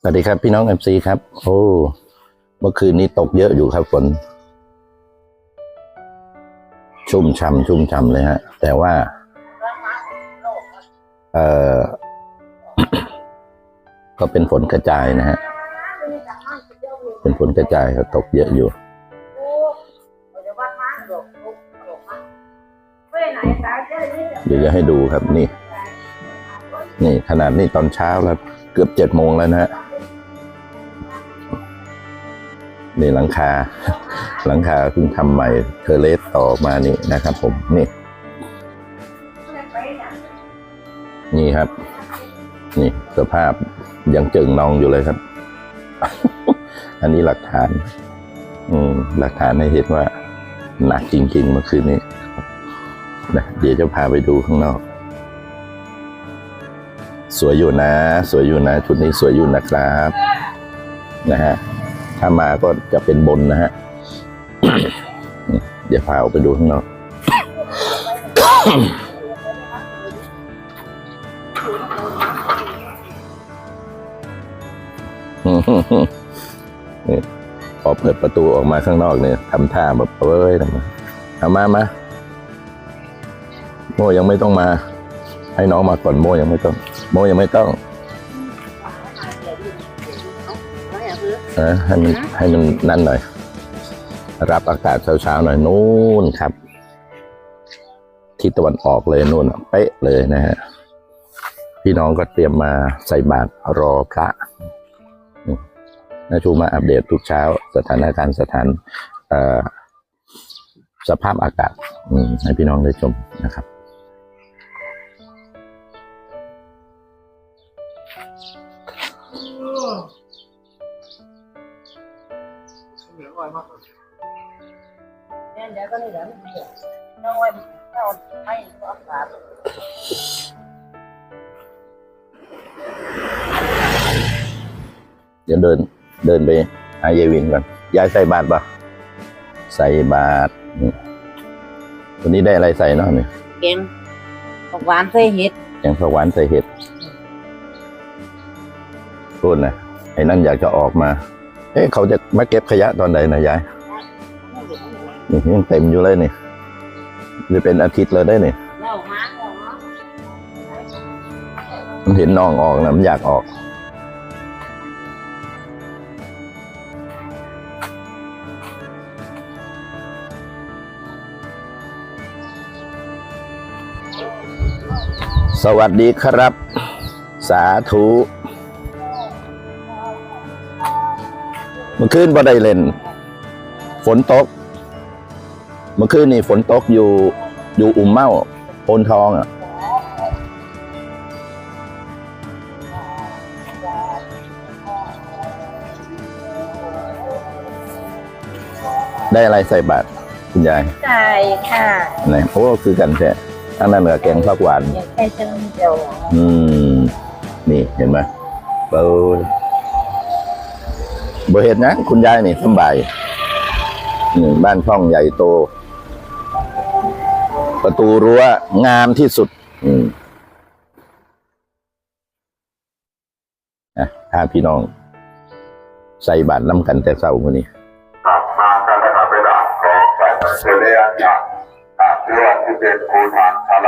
สวัสดีครับพี่น้องเอฟซีครับ โอ้เมื่อคืนนี้ตกเยอะอยู่ครับฝน ชุ่มช่ำชุ่มช่ำเลยฮะ แต่ว่า เอ่อก็เป็นฝนกระจายนะฮะ เป็นฝนกระจายครับตกเยอะอยู่ เดี๋ยวจะให้ดูครับนี่ นี่ขนาดนี้ตอนเช้าแล้วเกือบเจ็ดโมงแล้วนะฮะ นี่หลังคา หลังคาเพิ่งทำใหม่เทเลสต่อมานี่นะครับ ผมนี่ นี่ครับ นี่สภาพยังเจิงนองอยู่เลยครับ อันนี้หลักฐาน อืม หลักฐานให้เห็นว่า หนักจริงๆเมื่อคืนนี้นะเดี๋ยวจะพาไปดูข้างนอก สวยอยู่นะ สวยอยู่นะ ชุดนี้สวยอยู่นะครับ นะฮะ ถ้ามาก็จะเป็นบนนะฮะเดี๋ยวพาออกไปดูข้างนอกนี่พอเปิดประตูออกมาข้างนอกเนี่ยทำท่าแบบเอ้ยทำมเอามามาโมยังไม่ต้องมา ให้น้องมาก่อนโมยังไม่ต้อง โมยังไม่ต้อง เออให้มันให้มันนั่นหน่อย รับอากาศเช้าๆหน่อยนู่นครับทิศตะวันออกเลยนู่นอะเป๊ะเลยนะฮะพี่น้องก็เตรียมมาใส่บาตรรอพระนาชูมาอัปเดตทุกเช้า สถานการณ์สถานเอ่อสภาพอากาศอืมให้พี่น้องได้ชมนะครับ เดี๋ยวก็นี่เดี๋ยวนี่เดี๋ยวเอาไว้เอาให้อากาศเดี๋ยวเดินเดินไปหายายวินก่อนยายใส่บาตรปะใส่บาตรนี่วันนี้ได้อะไรใส่เนาะนี่เก่งผักหวานใส่เห็ดแกงผักหวานใส่เห็ดพูดนะไอ้นั่นอยากจะออกมาเอ๊ะเขาจะมาเก็บขยะตอนไหนนะยายนี่ยังเต็มอยู่เลยนี่จะเป็นอาทิตย์เลยได้นี่มันเห็นน้องออกนะมันอยากออกสวัสดีครับ สาธุ เมื่อคืนบ่ได้เล่น ฝนตก เมื่อคืนนี่ฝนตกอยู่อยู่อุ่มเมาโพนทองอะได้อะไรใส่บาตรคุณยายใช่ค่ะไหนโอ้คือกันแท้อันนั้นเหนือแกงผักหวานอยากได้จังเดียวอืม นี่เห็นไหมเบา บ่เห็นนะคุณยายนี่สบายบ้านช่องใหญ่โต ประตูรั้วงามที่สุด อืมอะพาพี่น้อง ใส่บาตรน้ำกันแต่เศร้ามื้อนี้กลับมากันนะครับไปด่าขอไปเสรียจากจากเรื่องที่เป็นคูทางสาร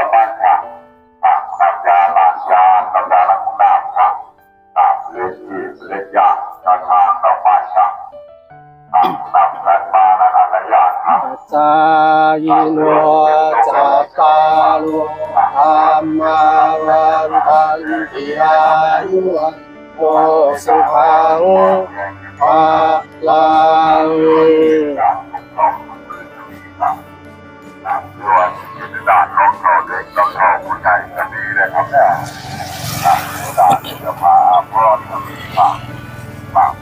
ยโนจัตตารุธรรมาวันตันติอายุวันโอสุขังภาลังจากของมือที่ครับจากส่วนที่ด่านของเขาเด็กต้องเข้าผู้ใหญ่ก็ดีเลยครับเนี่ยจากด่านจะพาพ่อจะมีฝากฝาก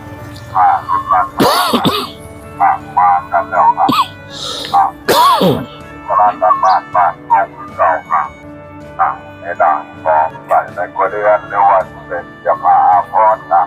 ข้ารถบัสฝา ตลาดบ้านบ้านบ้านของเก่าครับฝากในด่างของใส่ในกระเดือนในวันเป็นจะมาพรอครับ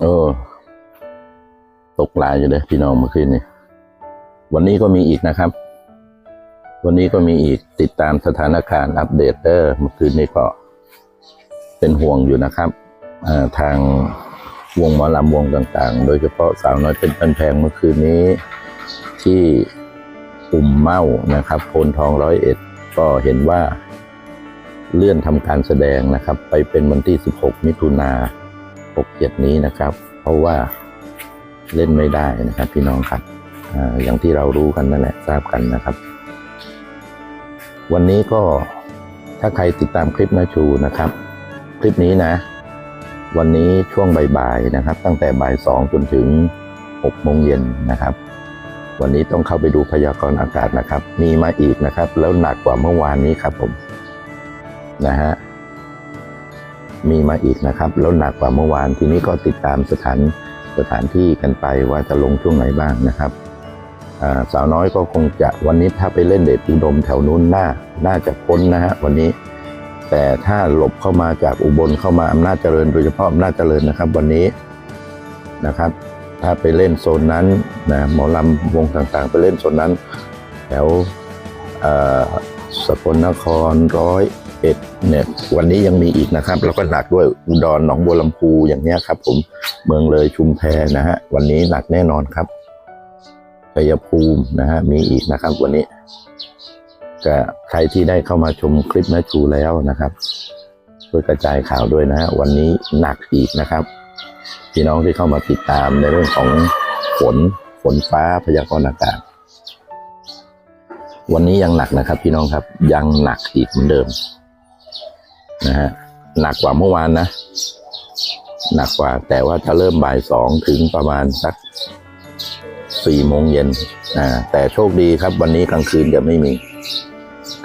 เออ ตกลายอยู่เลยพี่น้องเมื่อคืนนี้วันนี้ก็มีอีกนะครับ วันนี้ก็มีอีกติดตามสถานการณ์อัปเดตเดอร์เมื่อคืนนี้ก็เป็นห่วงอยู่นะครับทางวงหมอลำวงต่าง ๆ โดยเฉพาะสาวน้อยเป็นปันแพงเมื่อคืนนี้ ที่อุ่มเมานะครับโพนทองร้อยเอ็ดก็เห็นว่าเลื่อนทำการแสดงนะครับ ไปเป็นวันที่ 16 มิถุนา 67 นี้นะครับ เพราะว่าเล่นไม่ได้นะครับพี่น้องครับออย่างที่เรารู้กันนั่นแหละทราบกันนะครับ วันนี้ก็ถ้าใครติดตามคลิปนาชูนะครับ คลิปนี้นะ วันนี้ช่วงบ่ายๆนะครับ ตั้งแต่บ่ายสองจนถึงหกโมงเย็นนะครับ วันนี้ต้องเข้าไปดูพยากรณ์อากาศนะครับ มีมาอีกนะครับ แล้วหนักกว่าเมื่อวานนี้ครับผมนะฮะ มีมาอีกนะครับ แล้วหนักกว่าเมื่อวานทีนี้ก็ติดตามสถานสถานที่กันไปว่าจะลงช่วงไหนบ้างนะครับสาวน้อยก็คงจะวันนี้ถ้าไปเล่นเดชอุดมแถวนู้นน่าน่าจะพ้นนะฮะวันนี้ แต่ถ้าหลบเข้ามาจากอุบลเข้ามาอำนาจเจริญ โดยเฉพาะอำนาจเจริญนะครับ วันนี้นะครับ ถ้าไปเล่นโซนนั้นนะหมอลำวงต่างๆ ไปเล่นโซนนั้น แถวสกลนครร้อย เอ็ดเนี่ยวันนี้ยังมีอีกนะครับ แล้วก็หนักด้วยอุดรหนองบัวลำพูอย่างเนี้ยครับ ผมเมืองเลยชุมแพนะฮะวันนี้หนักแน่นอนครับชัยภูมินะฮะมีอีกนะครับ วันนี้ก็ใครที่ได้เข้ามาชมคลิปแม่ชูแล้วนะครับช่วยกระจายข่าวด้วยนะฮะวันนี้หนักอีกนะครับพี่น้องที่เข้ามาติดตามในเรื่องของฝนฝนฟ้าพยากรณ์อากาศวันนี้ยังหนักนะครับพี่น้องครับยังหนักอีกเหมือนเดิม นะฮะหนักกว่าเมื่อวานนะ หนักกว่าแต่ว่าจะเริ่มบ่ายสองถึงประมาณสักสี่โมงเย็นอ่าแต่โชคดีครับ วันนี้กลางคืนจะไม่มี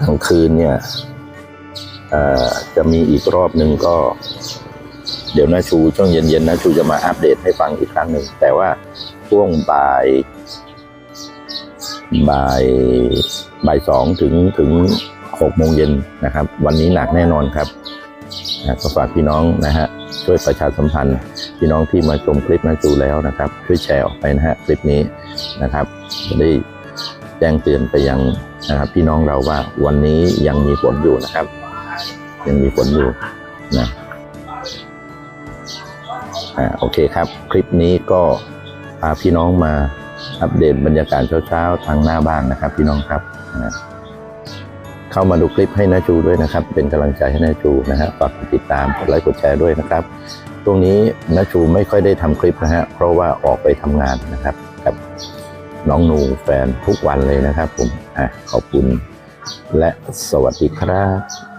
กลางคืนเนี่ยจะมีอีกรอบหนึ่งก็ เดี๋ยวนาชูช่วงเย็นๆนาชูจะมาอัปเดตให้ฟังอีกครั้งหนึ่งแต่ว่าช่วงบ่ายบ่ายบ่ายสองถึงถึงหกโมงเย็นนะครับ วันนี้หนักแน่นอนครับ นะก็ฝากพี่น้องนะฮะช่วยประชาสัมพันธ์ พี่น้องที่มาชมคลิปนาจูแล้วนะครับ ช่วยแชร์ออกไปนะฮะคลิปนี้นะครับจะได้แจ้งเตือนไปยังนะครับพี่น้องเราว่าวันนี้ยังมีฝนอยู่นะครับ ยังมีฝนอยู่นะอ่าโอเคครับ คลิปนี้ก็พาพี่น้องมาอัปเดตบรรยากาศเช้าๆทางหน้าบ้านนะครับ พี่น้องครับนะ เข้ามาดูคลิปให้นาจูด้วยนะครับ เป็นกำลังใจให้นาจูนะฮะฝากกดติดตามกดไลค์กดแชร์ด้วยนะครับช่วงนี้นาจูไม่ค่อยได้ทำคลิปนะฮะเพราะว่าออกไปทำงานนะครับกับน้องหนูแฟนทุกวันเลยนะครับผมอะขอบคุณและสวัสดีครับ